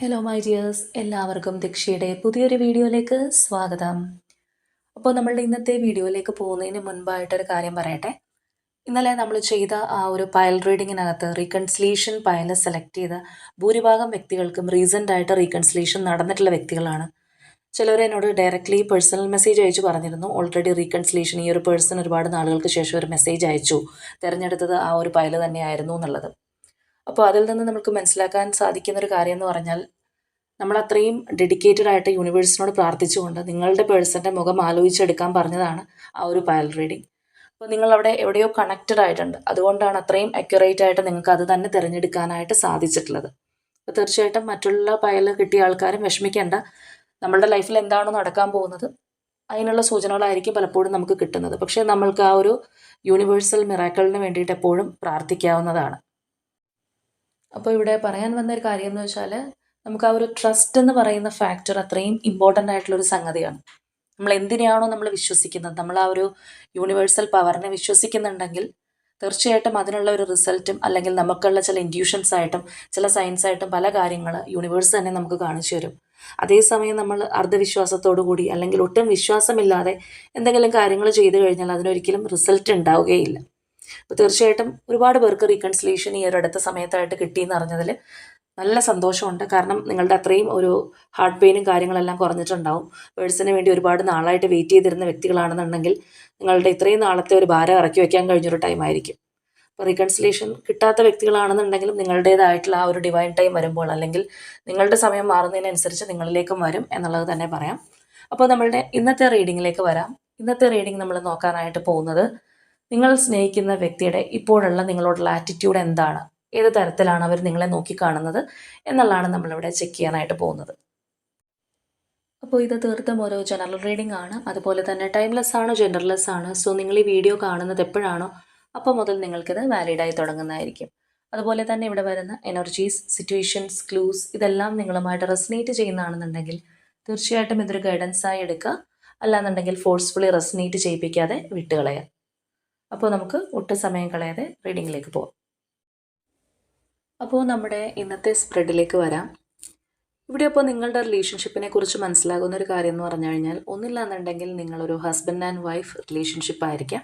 Hello my dears എല്ലാവർക്കും ദീക്ഷയുടെ പുതിയൊരു വീഡിയോയിലേക്ക് സ്വാഗതം. അപ്പോൾ നമ്മളുടെ ഇന്നത്തെ വീഡിയോയിലേക്ക് പോകുന്നതിന് മുൻപായിട്ടൊരു കാര്യം പറയട്ടെ. ഇന്നലെ നമ്മൾ ചെയ്ത ആ ഒരു പയൽ റീഡിങ്ങിനകത്ത് റീകൺസിലേഷൻ പയൽ സെലക്ട് ചെയ്ത ഭൂരിഭാഗം വ്യക്തികൾക്കും റീസെന്റ് ആയിട്ട് റീകൺസിലേഷൻ നടന്നിട്ടുള്ള വ്യക്തികളാണ്. ചിലവരെന്നോട് ഡയറക്റ്റ്ലി പേഴ്സണൽ മെസ്സേജ് അയച്ചു പറഞ്ഞിരുന്നു. ഓൾറെഡി റീകൺസിലേഷൻ ഈ ഒരു പേഴ്സൺ ഒരുപാട് നാളുകൾക്ക് ശേഷം ഒരു മെസ്സേജ് അയച്ചു. തിരഞ്ഞെടുത്തത് ആ ഒരു പയൽ തന്നെയായിരുന്നു എന്നുള്ളത്. അപ്പോൾ അതിൽ നിന്ന് നമുക്ക് മനസ്സിലാക്കാൻ സാധിക്കുന്ന ഒരു കാര്യം എന്ന് പറഞ്ഞാൽ നമ്മൾ അത്രയും ഡെഡിക്കേറ്റഡ് ആയിട്ട് യൂണിവേഴ്സിനോട് പ്രാർത്ഥിച്ചുകൊണ്ട് നിങ്ങളുടെ പേഴ്സന്റെ മുഖം ആലോചിച്ചെടുക്കാൻ പറഞ്ഞതാണ് ആ ഒരു പയൽ റീഡിംഗ് അപ്പോൾ നിങ്ങൾ അവിടെ എവിടെയോ കണക്റ്റഡ് ആയിട്ടുണ്ട്. അതുകൊണ്ടാണ് അത്രയും അക്യുറേറ്റ് ആയിട്ട് നിങ്ങൾക്ക് അത് തന്നെ തിരഞ്ഞെടുക്കാനായിട്ട് സാധിച്ചിട്ടുള്ളത്. അപ്പോൾ തീർച്ചയായിട്ടും മറ്റുള്ള പയൽ കിട്ടിയ ആൾക്കാരും വിഷമിക്കേണ്ട. നമ്മളുടെ ലൈഫിൽ എന്താണോ നടക്കാൻ പോകുന്നത് അതിനുള്ള സൂചനകളായിരിക്കും പലപ്പോഴും നമുക്ക് കിട്ടുന്നത്. പക്ഷേ നമ്മൾക്ക് ആ ഒരു യൂണിവേഴ്സൽ മിറാക്കളിന് വേണ്ടിയിട്ട് എപ്പോഴും പ്രാർത്ഥിക്കാവുന്നതാണ്. അപ്പോൾ ഇവിടെ പറയാൻ വന്ന ഒരു കാര്യം എന്ന് വെച്ചാൽ നമുക്ക് ആ ഒരു ട്രസ്റ്റ് എന്ന് പറയുന്ന ഫാക്ടർ അത്രയും ഇമ്പോർട്ടന്റ് ആയിട്ടുള്ളൊരു സംഗതിയാണ്. നമ്മൾ എന്തിനെയാണോ നമ്മൾ വിശ്വസിക്കുന്നത് നമ്മൾ ആ ഒരു യൂണിവേഴ്സൽ പവറിനെ വിശ്വസിക്കുന്നുണ്ടെങ്കിൽ തീർച്ചയായിട്ടും അതിനുള്ള ഒരു റിസൾട്ടും അല്ലെങ്കിൽ നമുക്കുള്ള ചില ഇൻഡ്യൂഷൻസ് ആയിട്ടും ചില സയൻസ് ആയിട്ടും പല കാര്യങ്ങൾ യൂണിവേഴ്സ് തന്നെ നമുക്ക് കാണിച്ചു തരും. അതേസമയം നമ്മൾ അർദ്ധവിശ്വാസത്തോടു കൂടി അല്ലെങ്കിൽ ഒട്ടും വിശ്വാസമില്ലാതെ എന്തെങ്കിലും കാര്യങ്ങൾ ചെയ്തു കഴിഞ്ഞാൽ അതിനൊരിക്കലും റിസൾട്ട് ഉണ്ടാവുകയില്ല. അപ്പോൾ തീർച്ചയായിട്ടും ഒരുപാട് പേർക്ക് റീകൺസിലേഷൻ ഈ ഒരു അടുത്ത സമയത്തായിട്ട് കിട്ടി എന്ന് അറിഞ്ഞതിൽ നല്ല സന്തോഷമുണ്ട്. കാരണം നിങ്ങളുടെ അത്രയും ഒരു ഹാർട്ട് പെയിനും കാര്യങ്ങളെല്ലാം കുറഞ്ഞിട്ടുണ്ടാവും. പേഴ്സിന് വേണ്ടി ഒരുപാട് നാളായിട്ട് വെയിറ്റ് ചെയ്തിരുന്ന വ്യക്തികളാണെന്നുണ്ടെങ്കിൽ നിങ്ങളുടെ ഇത്രയും നാളത്തെ ഒരു ഭാരം ഇറക്കി വയ്ക്കാൻ കഴിഞ്ഞൊരു ടൈം ആയിരിക്കും. അപ്പോൾ റീകൺസിലേഷൻ കിട്ടാത്ത വ്യക്തികളാണെന്നുണ്ടെങ്കിലും നിങ്ങളുടേതായിട്ടുള്ള ആ ഒരു ഡിവൈൻ ടൈം വരുമ്പോൾ അല്ലെങ്കിൽ നിങ്ങളുടെ സമയം മാറുന്നതിനനുസരിച്ച് നിങ്ങളിലേക്കും വരും എന്നുള്ളത് തന്നെ പറയാം. അപ്പോൾ നമ്മളുടെ ഇന്നത്തെ റീഡിങ്ങിലേക്ക് വരാം. ഇന്നത്തെ റീഡിംഗ് നമ്മൾ നോക്കാനായിട്ട് പോകുന്നത് നിങ്ങൾ സ്നേഹിക്കുന്ന വ്യക്തിയുടെ ഇപ്പോഴുള്ള നിങ്ങളോടുള്ള ആറ്റിറ്റ്യൂഡ് എന്താണ്? ഏത് തരത്തിലാണ് അവർ നിങ്ങളെ നോക്കിക്കാണുന്നത് എന്നുള്ളതാണ് നമ്മളിവിടെ ചെക്ക് ചെയ്യാനായിട്ട് പോകുന്നത്. അപ്പോൾ ഇത് തീർത്തും ഒരു ജനറൽ റീഡിംഗ് ആണ്. അതുപോലെ തന്നെ ടൈംലെസ് ആണ് ജെൻഡർലെസ് ആണ്. സോ നിങ്ങൾ ഈ വീഡിയോ കാണുന്നത് എപ്പോഴാണോ അപ്പോൾ മുതൽ നിങ്ങൾക്കിത് വാലിഡായി തുടങ്ങുന്നതായിരിക്കും. അതുപോലെ തന്നെ ഇവിടെ വരുന്ന എനർജീസ് സിറ്റുവേഷൻസ് ക്ലൂസ് ഇതെല്ലാം നിങ്ങളുമായിട്ട് റെസിനേറ്റ് ചെയ്യുന്നതാണെന്നുണ്ടെങ്കിൽ തീർച്ചയായിട്ടും ഇതൊരു ഗൈഡൻസായി എടുക്കുക. അല്ലാന്നുണ്ടെങ്കിൽ ഫോഴ്സ്ഫുള്ളി റെസിനേറ്റ് ചെയ്യിപ്പിക്കാതെ വിട്ടുകളയാം അപ്പോൾ നമുക്ക് ഒട്ടും സമയം കളയാതെ റീഡിങ്ങിലേക്ക് പോകാം അപ്പോൾ നമ്മുടെ ഇന്നത്തെ സ്പ്രെഡിലേക്ക് വരാം. ഇവിടെ അപ്പോൾ നിങ്ങളുടെ റിലേഷൻഷിപ്പിനെ കുറിച്ച് മനസ്സിലാകുന്ന ഒരു കാര്യം എന്ന് പറഞ്ഞു കഴിഞ്ഞാൽ ഒന്നില്ല എന്നുണ്ടെങ്കിൽ നിങ്ങളൊരു ഹസ്ബൻഡ് ആൻഡ് വൈഫ് റിലേഷൻഷിപ്പ് ആയിരിക്കാം.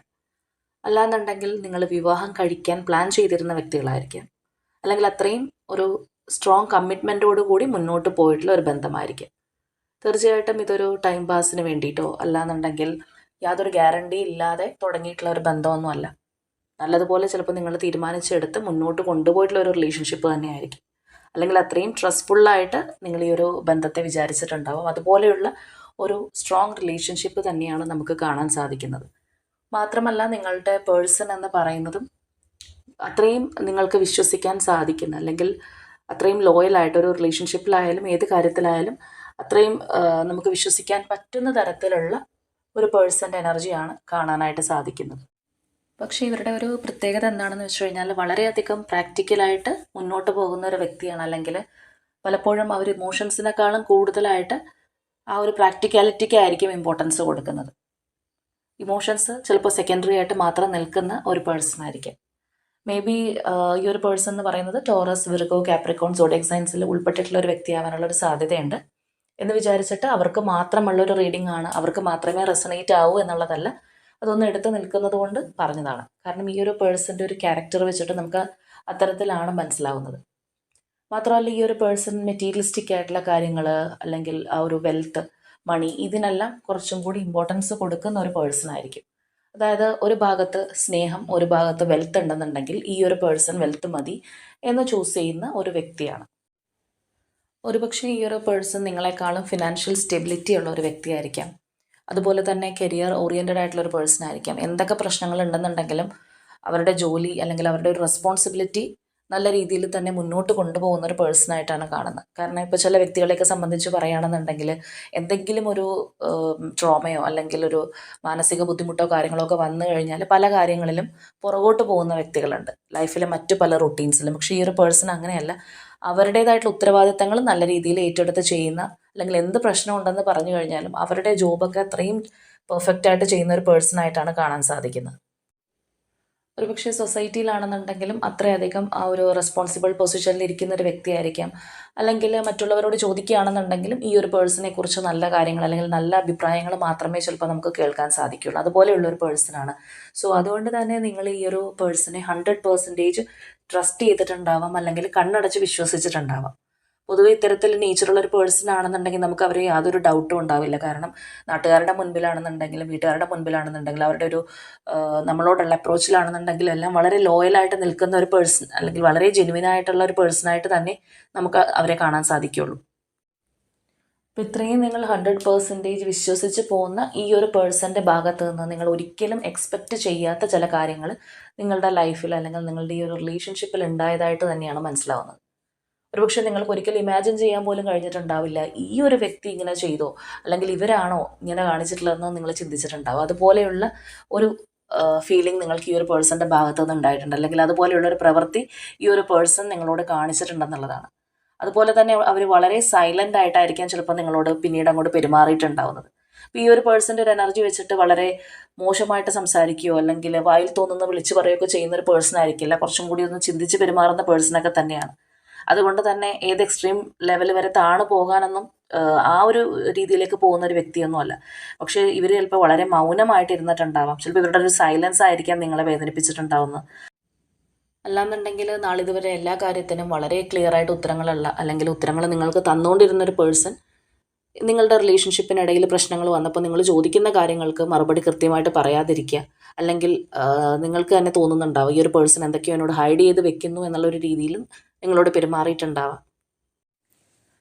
അല്ലാന്നുണ്ടെങ്കിൽ നിങ്ങൾ വിവാഹം കഴിക്കാൻ പ്ലാൻ ചെയ്തിരുന്ന വ്യക്തികളായിരിക്കാം. അല്ലെങ്കിൽ അത്രയും ഒരു സ്ട്രോങ് കമ്മിറ്റ്മെന്റോട് കൂടി മുന്നോട്ട് പോയിട്ടുള്ള ഒരു ബന്ധമായിരിക്കും. തീർച്ചയായിട്ടും ഇതൊരു ടൈം പാസിന് വേണ്ടിയിട്ടോ അല്ലാന്നുണ്ടെങ്കിൽ യാതൊരു ഗ്യാരണ്ടി ഇല്ലാതെ തുടങ്ങിയിട്ടുള്ള ഒരു ബന്ധമൊന്നുമല്ല. നല്ലതുപോലെ ചിലപ്പോൾ നിങ്ങൾ തീരുമാനിച്ചെടുത്ത് മുന്നോട്ട് കൊണ്ടുപോയിട്ടുള്ള ഒരു റിലേഷൻഷിപ്പ് തന്നെയായിരിക്കും. അല്ലെങ്കിൽ അത്രയും ട്രസ്റ്റ്ഫുള്ളായിട്ട് നിങ്ങൾ ഈ ഒരു ബന്ധത്തെ വിചാരിച്ചിട്ടുണ്ടാവും. അതുപോലെയുള്ള ഒരു സ്ട്രോങ് റിലേഷൻഷിപ്പ് തന്നെയാണ് നമുക്ക് കാണാൻ സാധിക്കുന്നത്. മാത്രമല്ല നിങ്ങളുടെ പേഴ്സൺ എന്ന് പറയുന്നതും അത്രയും നിങ്ങൾക്ക് വിശ്വസിക്കാൻ സാധിക്കുന്ന അല്ലെങ്കിൽ അത്രയും ലോയലായിട്ട് ഒരു റിലേഷൻഷിപ്പിലായാലും ഏത് കാര്യത്തിലായാലും അത്രയും നമുക്ക് വിശ്വസിക്കാൻ പറ്റുന്ന തരത്തിലുള്ള ഒരു പേഴ്സന്റെ എനർജിയാണ് കാണാനായിട്ട് സാധിക്കുന്നത്. പക്ഷേ ഇവരുടെ ഒരു പ്രത്യേകത എന്താണെന്ന് വെച്ച് കഴിഞ്ഞാൽ വളരെയധികം പ്രാക്ടിക്കലായിട്ട് മുന്നോട്ട് പോകുന്ന ഒരു വ്യക്തിയാണ്. അല്ലെങ്കിൽ പലപ്പോഴും അവർ ഇമോഷൻസിനേക്കാളും കൂടുതലായിട്ട് ആ ഒരു പ്രാക്ടിക്കാലിറ്റിക്കായിരിക്കും ഇമ്പോർട്ടൻസ് കൊടുക്കുന്നത്. ഇമോഷൻസ് ചിലപ്പോൾ സെക്കൻഡറി ആയിട്ട് മാത്രം നിൽക്കുന്ന ഒരു പേഴ്സൺ ആയിരിക്കും. മേ ബി ഈ ഒരു പേഴ്സൺ എന്ന് പറയുന്നത് ടോറസ് വിർഗോ കാപ്രിക്കോൺ സോഡിയക് സയൻസിൽ ഉൾപ്പെട്ടിട്ടുള്ള ഒരു വ്യക്തിയാവാനുള്ള ഒരു സാധ്യതയുണ്ട്. എന്ന് വിചാരിച്ചിട്ട് അവർക്ക് മാത്രമുള്ള ഒരു റീഡിംഗ് ആണ്. അവർക്ക് മാത്രമേ റെസണേറ്റ് ആവൂ എന്നുള്ളതല്ല. അതൊന്ന് എടുത്തു നിൽക്കുന്നത് കൊണ്ട് പറഞ്ഞതാണ്. കാരണം ഈ ഒരു പേഴ്സന്റെ ഒരു ക്യാരക്ടർ വെച്ചിട്ട് നമുക്ക് അത്തരത്തിലാണ് മനസ്സിലാവുന്നത്. മാത്രമല്ല ഈ ഒരു പേഴ്സൺ മെറ്റീരിയലിസ്റ്റിക് ആയിട്ടുള്ള കാര്യങ്ങൾ അല്ലെങ്കിൽ ആ ഒരു വെൽത്ത് മണി ഇതിനെല്ലാം കുറച്ചും കൂടി ഇമ്പോർട്ടൻസ് കൊടുക്കുന്ന ഒരു പേഴ്സൺ ആയിരിക്കും. അതായത് ഒരു ഭാഗത്ത് സ്നേഹം ഒരു ഭാഗത്ത് വെൽത്ത് ഉണ്ടെന്നുണ്ടെങ്കിൽ ഈ ഒരു പേഴ്സൺ വെൽത്ത് മതി എന്ന് ചൂസ് ചെയ്യുന്ന ഒരു വ്യക്തിയാണ്. ഒരുപക്ഷെ ഈ ഒരു പേഴ്സൺ നിങ്ങളെക്കാളും ഫിനാൻഷ്യൽ സ്റ്റെബിലിറ്റി ഉള്ള ഒരു വ്യക്തിയായിരിക്കാം. അതുപോലെ തന്നെ കരിയർ ഓറിയന്റഡ് ആയിട്ടുള്ള ഒരു പേഴ്സൺ ആയിരിക്കാം. എന്തൊക്കെ പ്രശ്നങ്ങൾ ഉണ്ടെന്നുണ്ടെങ്കിലും അവരുടെ ജോലി അല്ലെങ്കിൽ അവരുടെ ഒരു റെസ്പോൺസിബിലിറ്റി നല്ല രീതിയിൽ തന്നെ മുന്നോട്ട് കൊണ്ടുപോകുന്ന ഒരു പേഴ്സണായിട്ടാണ് കാണുന്നത്. കാരണം ഇപ്പോൾ ചില വ്യക്തികളെയൊക്കെ സംബന്ധിച്ച് പറയുകയാണെന്നുണ്ടെങ്കിൽ എന്തെങ്കിലും ഒരു ട്രോമയോ അല്ലെങ്കിൽ ഒരു മാനസിക ബുദ്ധിമുട്ടോ കാര്യങ്ങളോ ഒക്കെ വന്നു കഴിഞ്ഞാൽ പല കാര്യങ്ങളിലും പുറകോട്ട് പോകുന്ന വ്യക്തികളുണ്ട്. ലൈഫിലെ മറ്റു പല റൊട്ടീൻസിലും പക്ഷേ ഈ ഒരു പേഴ്സൺ അങ്ങനെയല്ല. അവരുടേതായിട്ടുള്ള ഉത്തരവാദിത്തങ്ങൾ നല്ല രീതിയിൽ ഏറ്റെടുത്ത് ചെയ്യുന്ന അല്ലെങ്കിൽ എന്ത് പ്രശ്നം ഉണ്ടെന്ന് പറഞ്ഞു കഴിഞ്ഞാലും അവരുടെ ജോബൊക്കെ അത്രയും പെർഫെക്റ്റ് ആയിട്ട് ചെയ്യുന്ന ഒരു പേഴ്സൺ ആയിട്ടാണ് കാണാൻ സാധിക്കുന്നത്. ഒരുപക്ഷെ സൊസൈറ്റിയിലാണെന്നുണ്ടെങ്കിലും അത്രയധികം ആ ഒരു റെസ്പോൺസിബിൾ പൊസിഷനിൽ ഇരിക്കുന്ന ഒരു വ്യക്തിയായിരിക്കാം. അല്ലെങ്കിൽ മറ്റുള്ളവരോട് ചോദിക്കുകയാണെന്നുണ്ടെങ്കിലും ഈ ഒരു പേഴ്സണെ കുറിച്ച് നല്ല കാര്യങ്ങൾ അല്ലെങ്കിൽ നല്ല അഭിപ്രായങ്ങൾ മാത്രമേ ചിലപ്പോൾ നമുക്ക് കേൾക്കാൻ സാധിക്കുള്ളൂ അതുപോലെയുള്ള ഒരു പേഴ്സണാണ് സോ അതുകൊണ്ട് തന്നെ നിങ്ങൾ ഈ ഒരു പേഴ്സണെ ഹൺഡ്രഡ് പെർസെന്റേജ് ട്രസ്റ്റ് ചെയ്തിട്ടുണ്ടാവാം അല്ലെങ്കിൽ കണ്ണടച്ച് വിശ്വസിച്ചിട്ടുണ്ടാവാം. പൊതുവെ ഇത്തരത്തിൽ നേച്ചറുള്ള ഒരു പേഴ്സൺ ആണെന്നുണ്ടെങ്കിൽ നമുക്ക് അവരെ യാതൊരു ഡൗട്ടും ഉണ്ടാവില്ല. കാരണം നാട്ടുകാരുടെ മുൻപിലാണെന്നുണ്ടെങ്കിലും വീട്ടുകാരുടെ മുൻപിലാണെന്നുണ്ടെങ്കിലും അവരുടെ ഒരു നമ്മളോടുള്ള അപ്രോച്ചിലാണെന്നുണ്ടെങ്കിലും എല്ലാം വളരെ ലോയലായിട്ട് നിൽക്കുന്ന ഒരു പേഴ്സൺ അല്ലെങ്കിൽ വളരെ ജെനുവിൻ ആയിട്ടുള്ള ഒരു പേഴ്സണായിട്ട് തന്നെ നമുക്ക് അവരെ കാണാൻ സാധിക്കുള്ളൂ. അപ്പോൾ ഇത്രയും നിങ്ങൾ ഹൺഡ്രഡ് പേഴ്സന്റേജ് വിശ്വസിച്ച് പോകുന്ന ഈ ഒരു പേഴ്സന്റെ ഭാഗത്ത് നിന്ന് നിങ്ങൾ ഒരിക്കലും എക്സ്പെക്റ്റ് ചെയ്യാത്ത ചില കാര്യങ്ങൾ നിങ്ങളുടെ ലൈഫിൽ അല്ലെങ്കിൽ നിങ്ങളുടെ ഈ ഒരു റിലേഷൻഷിപ്പിൽ ഉണ്ടായതായിട്ട് തന്നെയാണ് മനസ്സിലാവുന്നത്. ഒരുപക്ഷെ നിങ്ങൾക്ക് ഒരിക്കലും ഇമാജിൻ ചെയ്യാൻ പോലും കഴിഞ്ഞിട്ടുണ്ടാവില്ല. ഈ ഒരു വ്യക്തി ഇങ്ങനെ ചെയ്തോ അല്ലെങ്കിൽ ഇവരാണോ ഇങ്ങനെ കാണിച്ചിട്ടുള്ളതെന്ന് നിങ്ങൾ ചിന്തിച്ചിട്ടുണ്ടാവും. അതുപോലെയുള്ള ഒരു ഫീലിംഗ് നിങ്ങൾക്ക് ഈ ഒരു പേഴ്സന്റെ ഭാഗത്തു നിന്ന് ഉണ്ടായിട്ടുണ്ട്. അല്ലെങ്കിൽ അതുപോലെയുള്ള ഒരു പ്രവൃത്തി ഈ ഒരു പേഴ്സൺ നിങ്ങളോട് കാണിച്ചിട്ടുണ്ടെന്നുള്ളതാണ്. അതുപോലെ തന്നെ അവർ വളരെ സൈലന്റ് ആയിട്ടായിരിക്കാം ചിലപ്പോൾ നിങ്ങളോട് പിന്നീട് അങ്ങോട്ട് പെരുമാറിയിട്ടുണ്ടാവുന്നത്. അപ്പോൾ ഈ ഒരു പേഴ്സന്റെ ഒരു എനർജി വെച്ചിട്ട് വളരെ മോശമായിട്ട് സംസാരിക്കുകയോ അല്ലെങ്കിൽ വായിൽ തോന്നുന്ന വിളിച്ചു പറയുകയൊക്കെ ചെയ്യുന്ന ഒരു പേഴ്സൺ ആയിരിക്കില്ല. കുറച്ചും കൂടി ഒന്ന് ചിന്തിച്ച് പെരുമാറുന്ന പേഴ്സണൊക്കെ തന്നെയാണ്. അതുകൊണ്ട് തന്നെ ഏത് എക്സ്ട്രീം ലെവൽ വരെ താണു പോകാനൊന്നും ആ ഒരു രീതിയിലേക്ക് പോകുന്ന ഒരു വ്യക്തിയൊന്നും അല്ല പക്ഷേ ഇവർ ചിലപ്പോൾ വളരെ മൗനമായിട്ട് ഇരുന്നിട്ടുണ്ടാവാം ചിലപ്പോൾ ഇവരുടെ ഒരു സൈലൻസ് ആയിരിക്കാം നിങ്ങളെ വേദനിപ്പിച്ചിട്ടുണ്ടാവുന്നത്. അല്ലാന്നുണ്ടെങ്കിൽ നാളിതുവരെ എല്ലാ കാര്യത്തിനും വളരെ ക്ലിയർ ആയിട്ട് ഉത്തരങ്ങളുള്ള അല്ലെങ്കിൽ ഉത്തരങ്ങൾ നിങ്ങൾക്ക് തന്നുകൊണ്ടിരുന്ന ഒരു പേഴ്സൺ നിങ്ങളുടെ റിലേഷൻഷിപ്പിനിടയിൽ പ്രശ്നങ്ങൾ വന്നപ്പോൾ നിങ്ങൾ ചോദിക്കുന്ന കാര്യങ്ങൾക്ക് മറുപടി കൃത്യമായിട്ട് പറയാതിരിക്കുക. അല്ലെങ്കിൽ നിങ്ങൾക്ക് തന്നെ തോന്നുന്നുണ്ടാവും ഈ ഒരു പേഴ്സൺ എന്തൊക്കെയോ എന്നോട് ഹൈഡ് ചെയ്ത് വെക്കുന്നു എന്നുള്ളൊരു രീതിയിൽ നിങ്ങളോട് പെരുമാറിയിട്ടുണ്ടാവാം.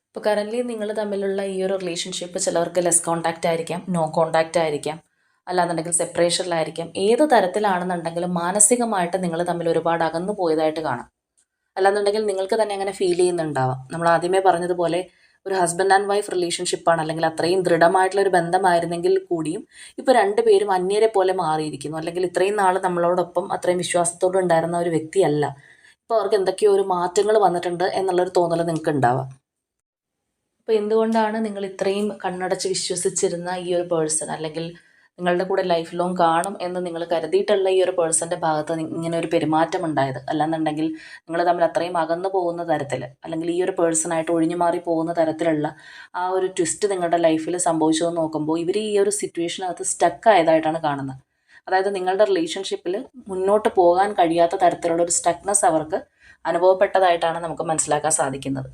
ഇപ്പോൾ കറന്റ്ലി നിങ്ങൾ തമ്മിലുള്ള ഈ ഒരു റിലേഷൻഷിപ്പ് ചിലവർക്ക് ലെസ് കോണ്ടാക്റ്റ് ആയിരിക്കാം നോ കോണ്ടാക്റ്റ് ആയിരിക്കാം അല്ലാന്നുണ്ടെങ്കിൽ സെപ്പറേഷനിലായിരിക്കാം ഏത് തരത്തിലാണെന്നുണ്ടെങ്കിലും മാനസികമായിട്ട് നിങ്ങൾ തമ്മിൽ ഒരുപാട് അകന്നു പോയതായിട്ട് കാണാം. അല്ലാന്നുണ്ടെങ്കിൽ നിങ്ങൾക്ക് തന്നെ അങ്ങനെ ഫീൽ ചെയ്യുന്നുണ്ടാവാം. നമ്മൾ ആദ്യമേ പറഞ്ഞതുപോലെ ഒരു ഹസ്ബൻഡ് ആൻഡ് വൈഫ് റിലേഷൻഷിപ്പാണ് അല്ലെങ്കിൽ അത്രയും ദൃഢമായിട്ടുള്ള ഒരു ബന്ധമായിരുന്നെങ്കിൽ കൂടിയും ഇപ്പോൾ രണ്ടുപേരും അന്യരെ പോലെ മാറിയിരിക്കുന്നു. അല്ലെങ്കിൽ ഇത്രയും നാൾ നമ്മളോടൊപ്പം അത്രയും വിശ്വാസത്തോടെ ഉണ്ടായിരുന്ന ഒരു വ്യക്തിയല്ല. ഇപ്പോൾ അവർക്ക് എന്തൊക്കെയോ ഒരു മാറ്റങ്ങൾ വന്നിട്ടുണ്ട് എന്നുള്ളൊരു തോന്നൽ നിങ്ങൾക്ക് ഉണ്ടാവാം അപ്പോൾ എന്തുകൊണ്ടാണ് നിങ്ങൾ ഇത്രയും കണ്ണടച്ച് വിശ്വസിച്ചിരുന്ന ഈ ഒരു പേഴ്സൺ അല്ലെങ്കിൽ നിങ്ങളുടെ കൂടെ ലൈഫ് ലോങ് കാണും എന്ന് നിങ്ങൾ കരുതിയിട്ടുള്ള ഈ ഒരു പേഴ്സന്റെ ഭാഗത്ത് ഇങ്ങനെ ഒരു പെരുമാറ്റം ഉണ്ടായത്? അല്ലാന്നുണ്ടെങ്കിൽ നിങ്ങൾ തമ്മിൽ അത്രയും അകന്നു പോകുന്ന തരത്തിൽ അല്ലെങ്കിൽ ഈ ഒരു പേഴ്സണായിട്ട് ഒഴിഞ്ഞു മാറി പോകുന്ന തരത്തിലുള്ള ആ ഒരു ട്വിസ്റ്റ് നിങ്ങളുടെ ലൈഫിൽ സംഭവിച്ചതെന്ന് നോക്കുമ്പോൾ ഇവർ ഈ ഒരു സിറ്റുവേഷനകത്ത് സ്റ്റക്ക് ആയതായിട്ടാണ് കാണുന്നത്. അതായത് നിങ്ങളുടെ റിലേഷൻഷിപ്പിൽ മുന്നോട്ട് പോകാൻ കഴിയാത്ത തരത്തിലുള്ള ഒരു സ്റ്റക്നെസ് അവർക്ക് അനുഭവപ്പെട്ടതായിട്ടാണ് നമുക്ക് മനസ്സിലാക്കാൻ സാധിക്കുന്നത്.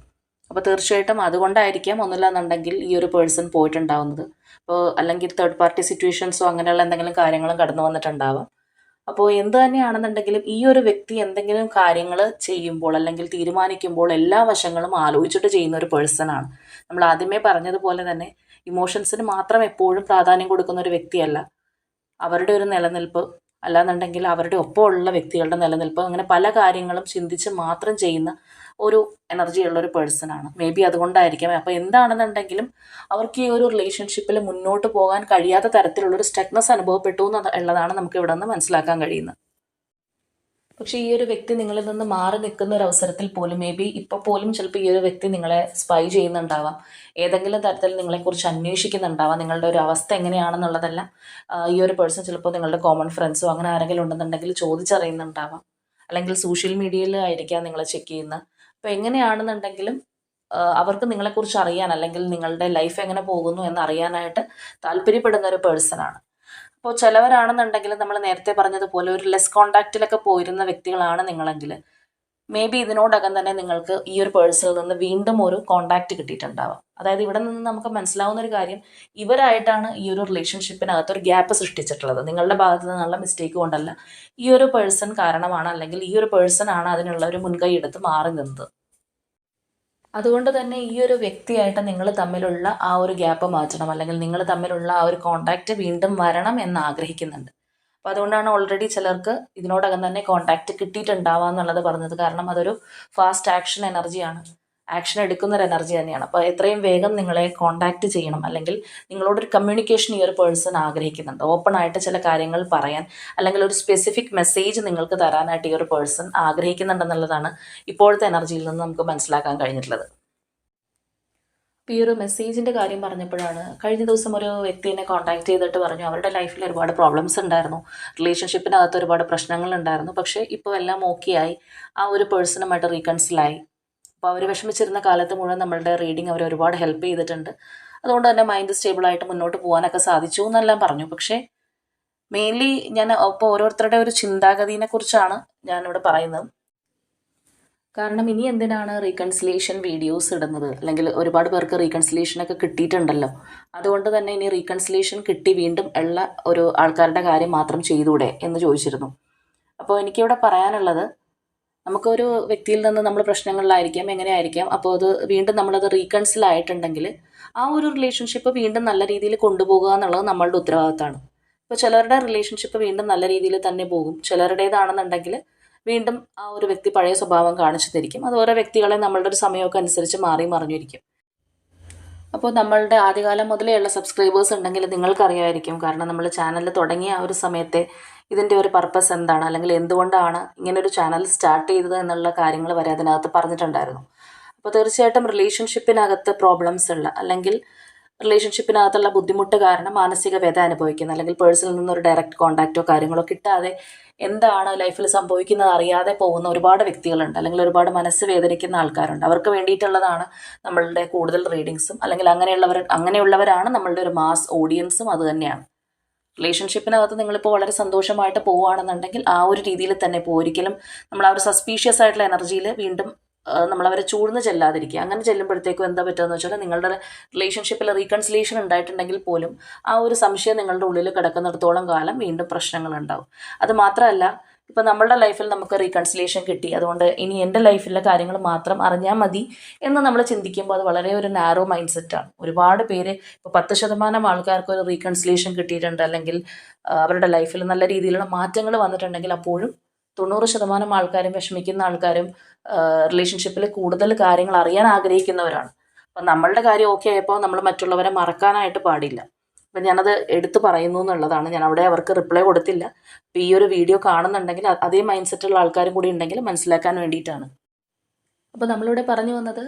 അപ്പോൾ തീർച്ചയായിട്ടും അതുകൊണ്ടായിരിക്കാം ഒന്നുമില്ല എന്നുണ്ടെങ്കിൽ ഈ ഒരു പേഴ്സൺ പോയിട്ടുണ്ടാവുന്നത്. അപ്പോൾ അല്ലെങ്കിൽ തേർഡ് പാർട്ടി സിറ്റുവേഷൻസോ അങ്ങനെയുള്ള എന്തെങ്കിലും കാര്യങ്ങളും കടന്നു വന്നിട്ടുണ്ടാവാം. അപ്പോൾ എന്ത് തന്നെയാണെന്നുണ്ടെങ്കിലും ഈ ഒരു വ്യക്തി എന്തെങ്കിലും കാര്യങ്ങൾ ചെയ്യുമ്പോൾ അല്ലെങ്കിൽ തീരുമാനിക്കുമ്പോൾ എല്ലാ വശങ്ങളും ആലോചിച്ചിട്ട് ചെയ്യുന്ന ഒരു പേഴ്സണാണ് നമ്മൾ ആദ്യമേ പറഞ്ഞതുപോലെ തന്നെ ഇമോഷൻസിന് മാത്രം എപ്പോഴും പ്രാധാന്യം കൊടുക്കുന്ന ഒരു വ്യക്തിയല്ല. അവരുടെ ഒരു നിലനിൽപ്പ് അല്ലാന്നുണ്ടെങ്കിൽ അവരുടെ ഒപ്പമുള്ള വ്യക്തികളുടെ നിലനിൽപ്പ് അങ്ങനെ പല കാര്യങ്ങളും ചിന്തിച്ച് മാത്രം ചെയ്യുന്ന ഒരു എനർജിയുള്ള ഒരു പേഴ്സണാണ് മേ ബി അതുകൊണ്ടായിരിക്കാം. അപ്പോൾ എന്താണെന്നുണ്ടെങ്കിലും അവർക്ക് ഈ ഒരു റിലേഷൻഷിപ്പിൽ മുന്നോട്ട് പോകാൻ കഴിയാത്ത തരത്തിലുള്ളൊരു സ്റ്റക്നെസ് അനുഭവപ്പെട്ടു എന്നുള്ളതാണ് നമുക്ക് ഇവിടെ നിന്ന് മനസ്സിലാക്കാൻ കഴിയുന്നത്. പക്ഷേ ഈ ഒരു വ്യക്തി നിങ്ങളിൽ നിന്ന് മാറി നിൽക്കുന്ന ഒരു അവസരത്തിൽ പോലും മേ ബി ഇപ്പോൾ പോലും ചിലപ്പോൾ ഈ ഒരു വ്യക്തി നിങ്ങളെ സ്പൈ ചെയ്യുന്നുണ്ടാവാം. ഏതെങ്കിലും തരത്തിൽ നിങ്ങളെക്കുറിച്ച് അന്വേഷിക്കുന്നുണ്ടാവാം. നിങ്ങളുടെ ഒരു അവസ്ഥ എങ്ങനെയാണെന്നുള്ളതെല്ലാം ഈ ഒരു പേഴ്സൺ ചിലപ്പോൾ നിങ്ങളുടെ കോമൺ ഫ്രണ്ട്സോ അങ്ങനെ ആരെങ്കിലും ഉണ്ടെന്നുണ്ടെങ്കിൽ ചോദിച്ചറിയുന്നുണ്ടാവാം. അല്ലെങ്കിൽ സോഷ്യൽ മീഡിയയിൽ ആയിരിക്കാം നിങ്ങളെ ചെക്ക് ചെയ്യുന്നത്. അപ്പോൾ എങ്ങനെയാണെന്നുണ്ടെങ്കിലും അവർക്ക് നിങ്ങളെക്കുറിച്ച് അറിയാൻ അല്ലെങ്കിൽ നിങ്ങളുടെ ലൈഫ് എങ്ങനെ പോകുന്നു എന്ന് അറിയാനായിട്ട് താല്പര്യപ്പെടുന്ന ഒരു പേഴ്സണാണ് അപ്പോൾ ചിലവരാണെന്നുണ്ടെങ്കിൽ നമ്മൾ നേരത്തെ പറഞ്ഞതുപോലെ ഒരു ലെസ് കോണ്ടാക്റ്റിലൊക്കെ പോയിരുന്ന വ്യക്തികളാണ് നിങ്ങളെങ്കിൽ. മേ ബി ഇതിനോടകം തന്നെ നിങ്ങൾക്ക് ഈ ഒരു പേഴ്സണിൽ നിന്ന് വീണ്ടും ഒരു കോണ്ടാക്റ്റ് കിട്ടിയിട്ടുണ്ടാവാം. അതായത് ഇവിടെ നിന്ന് നമുക്ക് മനസ്സിലാവുന്ന ഒരു കാര്യം ഇവരായിട്ടാണ് ഈ ഒരു റിലേഷൻഷിപ്പിനകത്ത് ഒരു ഗ്യാപ്പ് സൃഷ്ടിച്ചിട്ടുള്ളത്. നിങ്ങളുടെ ഭാഗത്ത് നിന്നുള്ള മിസ്റ്റേക്ക് കൊണ്ടല്ല ഈ ഒരു പേഴ്സൺ കാരണമാണ് അല്ലെങ്കിൽ ഈ ഒരു പേഴ്സൺ ആണ് അതിനുള്ള ഒരു മുൻകൈ എടുത്ത് മാറി നിന്നത്. അതുകൊണ്ട് തന്നെ ഈ ഒരു വ്യക്തിയായിട്ട് നിങ്ങൾ തമ്മിലുള്ള ആ ഒരു ഗ്യാപ്പ് മാറ്റണം. അല്ലെങ്കിൽ നിങ്ങൾ തമ്മിലുള്ള ആ ഒരു കോണ്ടാക്റ്റ് വീണ്ടും വരണം എന്ന് ആഗ്രഹിക്കുന്നുണ്ട്. അപ്പോൾ അതുകൊണ്ടാണ് ഓൾറെഡി ചിലർക്ക് ഇതിനോടകം തന്നെ കോണ്ടാക്റ്റ് കിട്ടിയിട്ടുണ്ടാവുക എന്നുള്ളത് പറഞ്ഞത്. കാരണം അതൊരു ഫാസ്റ്റ് ആക്ഷൻ എനർജിയാണ് ആക്ഷൻ എടുക്കുന്ന ഒരു എനർജി തന്നെയാണ്. അപ്പോൾ എത്രയും വേഗം നിങ്ങളെ കോണ്ടാക്ട് ചെയ്യണം. അല്ലെങ്കിൽ നിങ്ങളോടൊരു കമ്മ്യൂണിക്കേഷൻ ഈ ഒരു പേഴ്സൺ ആഗ്രഹിക്കുന്നുണ്ട്. ഓപ്പൺ ആയിട്ട് ചില കാര്യങ്ങൾ പറയാൻ അല്ലെങ്കിൽ ഒരു സ്പെസിഫിക് മെസ്സേജ് നിങ്ങൾക്ക് തരാനായിട്ട് ഈ ഒരു പേഴ്സൺ ആഗ്രഹിക്കുന്നുണ്ടെന്നുള്ളതാണ് ഇപ്പോഴത്തെ എനർജിയിൽ നിന്ന് നമുക്ക് മനസ്സിലാക്കാൻ കഴിഞ്ഞിട്ടുള്ളത്. ഈ ഒരു മെസ്സേജിന്റെ കാര്യം പറഞ്ഞപ്പോഴാണ് കഴിഞ്ഞ ദിവസം ഒരു വ്യക്തിനെ കോൺടാക്ട് ചെയ്തിട്ട് പറഞ്ഞു. അവരുടെ ലൈഫിൽ ഒരുപാട് പ്രോബ്ലംസ് ഉണ്ടായിരുന്നു. റിലേഷൻഷിപ്പിനകത്ത് ഒരുപാട് പ്രശ്നങ്ങൾ ഉണ്ടായിരുന്നു. പക്ഷേ ഇപ്പോൾ എല്ലാം ഓക്കെ ആയി. ആ ഒരു പേഴ്സണുമായിട്ട് റീകൺസിലായി അപ്പോൾ അവർ വിഷമിച്ചിരുന്ന കാലത്ത് മുഴുവൻ നമ്മളുടെ റീഡിങ് അവർ ഒരുപാട് ഹെൽപ്പ് ചെയ്തിട്ടുണ്ട്. അതുകൊണ്ട് തന്നെ മൈൻഡ് സ്റ്റേബിളായിട്ട് മുന്നോട്ട് പോകാനൊക്കെ സാധിച്ചു എന്നെല്ലാം പറഞ്ഞു. പക്ഷേ മെയിൻലി ഞാൻ ഇപ്പോൾ ഓരോരുത്തരുടെ ഒരു ചിന്താഗതിനെ കുറിച്ചാണ് ഞാനിവിടെ പറയുന്നത്. കാരണം ഇനി എന്തിനാണ് റീകൺസിലേഷൻ വീഡിയോസ് ഇടുന്നത്? അല്ലെങ്കിൽ ഒരുപാട് പേർക്ക് റീകൺസിലേഷനൊക്കെ കിട്ടിയിട്ടുണ്ടല്ലോ. അതുകൊണ്ട് തന്നെ ഇനി റീകൺസിലേഷൻ കിട്ടി വീണ്ടും ഉള്ള ഒരു ആൾക്കാരുടെ കാര്യം മാത്രം ചെയ്തൂടെ എന്ന് ചോദിച്ചിരുന്നു. അപ്പോൾ എനിക്കിവിടെ പറയാനുള്ളത് നമുക്കൊരു വ്യക്തിയിൽ നിന്ന് നമ്മൾ പ്രശ്നങ്ങളിലായിരിക്കാം എങ്ങനെയായിരിക്കാം അപ്പോൾ അത് വീണ്ടും നമ്മളത് റീകൺസിൽ ആയിട്ടുണ്ടെങ്കിൽ ആ ഒരു റിലേഷൻഷിപ്പ് വീണ്ടും നല്ല രീതിയിൽ കൊണ്ടുപോകുക എന്നുള്ളത് നമ്മളുടെ ഉത്തരവാദിത്തമാണ്. ഇപ്പോൾ ചിലരുടെ റിലേഷൻഷിപ്പ് വീണ്ടും നല്ല രീതിയിൽ തന്നെ പോകും. ചിലരുടേതാണെന്നുണ്ടെങ്കിൽ വീണ്ടും ആ ഒരു വ്യക്തി പഴയ സ്വഭാവം കാണിച്ചു തരിക്കും അത് ഓരോ വ്യക്തികളെ നമ്മളുടെ ഒരു സമയമൊക്കെ അനുസരിച്ച് മാറി മറിഞ്ഞിരിക്കും. അപ്പോൾ നമ്മളുടെ ആദ്യകാലം മുതലേ ഉള്ള സബ്സ്ക്രൈബേഴ്സ് ഉണ്ടെങ്കിൽ നിങ്ങൾക്കറിയാമായിരിക്കും കാരണം നമ്മൾ ചാനൽ തുടങ്ങിയ ആ ഒരു സമയത്തെ ഇതിന്റെ ഒരു പർപ്പസ് എന്താണ്? അല്ലെങ്കിൽ എന്തുകൊണ്ടാണ് ഇങ്ങനെ ഒരു ചാനൽ സ്റ്റാർട്ട് ചെയ്തത് എന്നുള്ള കാര്യങ്ങൾ വരെ അതിനകത്ത് പറഞ്ഞിട്ടുണ്ടായിരുന്നു. അപ്പോൾ തീർച്ചയായിട്ടും റിലേഷൻഷിപ്പിനകത്ത് പ്രോബ്ലംസ് ഉള്ള അല്ലെങ്കിൽ റിലേഷൻഷിപ്പിനകത്തുള്ള ബുദ്ധിമുട്ട് കാരണം മാനസിക വേദ അനുഭവിക്കുന്ന അല്ലെങ്കിൽ പേഴ്സണിൽ നിന്നൊരു ഡയറക്റ്റ് കോൺടാക്റ്റോ കാര്യങ്ങളോ കിട്ടാതെ എന്താണ് ലൈഫിൽ സംഭവിക്കുന്നത് അറിയാതെ പോകുന്ന ഒരുപാട് വ്യക്തികളുണ്ട്. അല്ലെങ്കിൽ ഒരുപാട് മനസ്സ് വേദനിക്കുന്ന ആൾക്കാരുണ്ട്. അവർക്ക് വേണ്ടിയിട്ടുള്ളതാണ് നമ്മളുടെ കൂടുതൽ റീഡിങ്സും അല്ലെങ്കിൽ അങ്ങനെയുള്ളവർ അങ്ങനെയുള്ളവരാണ് നമ്മളുടെ ഒരു മാസ് ഓഡിയൻസും അത് തന്നെയാണ്. റിലേഷൻഷിപ്പിനകത്ത് നിങ്ങളിപ്പോൾ വളരെ സന്തോഷമായിട്ട് പോവുകയാണെന്നുണ്ടെങ്കിൽ ആ ഒരു രീതിയിൽ തന്നെ ഇപ്പോൾ ഒരിക്കലും നമ്മൾ ആ ഒരു സസ്പീഷ്യസ് ആയിട്ടുള്ള എനർജിയിൽ വീണ്ടും നമ്മളവരെ ചൂടുന്ന് ചെല്ലാതിരിക്കുക. അങ്ങനെ ചെല്ലുമ്പോഴത്തേക്കും എന്താ പറ്റുകയെന്ന് വെച്ചാൽ നിങ്ങളുടെ റിലേഷൻഷിപ്പിൽ റീകൺസിലേഷൻ ഉണ്ടായിട്ടുണ്ടെങ്കിൽ പോലും ആ ഒരു സംശയം നിങ്ങളുടെ ഉള്ളിൽ കിടക്കുന്നിടത്തോളം കാലം വീണ്ടും പ്രശ്നങ്ങൾ ഉണ്ടാവും അത് മാത്രമല്ല ഇപ്പം നമ്മളുടെ ലൈഫിൽ നമുക്ക് റീകൺസിലേഷൻ കിട്ടി. അതുകൊണ്ട് ഇനി എന്റെ ലൈഫിലെ കാര്യങ്ങൾ മാത്രം അറിഞ്ഞാൽ മതി എന്ന് നമ്മൾ ചിന്തിക്കുമ്പോൾ അത് വളരെ ഒരു നാരോ മൈൻഡ് സെറ്റാണ് ഒരുപാട് പേര് ഇപ്പോൾ പത്ത് ശതമാനം ആൾക്കാർക്ക് ഒരു റീകൺസിലേഷൻ കിട്ടിയിട്ടുണ്ട്. അല്ലെങ്കിൽ അവരുടെ ലൈഫിൽ നല്ല രീതിയിലുള്ള മാറ്റങ്ങൾ വന്നിട്ടുണ്ടെങ്കിൽ അപ്പോഴും തൊണ്ണൂറ് ശതമാനം ആൾക്കാരും വിഷമിക്കുന്ന ആൾക്കാരും റിലേഷൻഷിപ്പിൽ കൂടുതൽ കാര്യങ്ങൾ അറിയാൻ ആഗ്രഹിക്കുന്നവരാണ്. അപ്പം നമ്മളുടെ കാര്യം ഓക്കെ ആയപ്പോൾ നമ്മൾ മറ്റുള്ളവരെ മറക്കാനായിട്ട് പാടില്ല. അപ്പം ഞാനത് എടുത്തു പറയുന്നു എന്നുള്ളതാണ്. ഞാൻ അവിടെ അവർക്ക് റിപ്ലൈ കൊടുത്തില്ല. ഈ ഒരു വീഡിയോ കാണുന്നുണ്ടെങ്കിൽ അതേ മൈൻഡ് സെറ്റുള്ള ആൾക്കാരും കൂടി ഉണ്ടെങ്കിൽ മനസ്സിലാക്കാൻ വേണ്ടിയിട്ടാണ്. അപ്പോൾ നമ്മളിവിടെ പറഞ്ഞു വന്നത്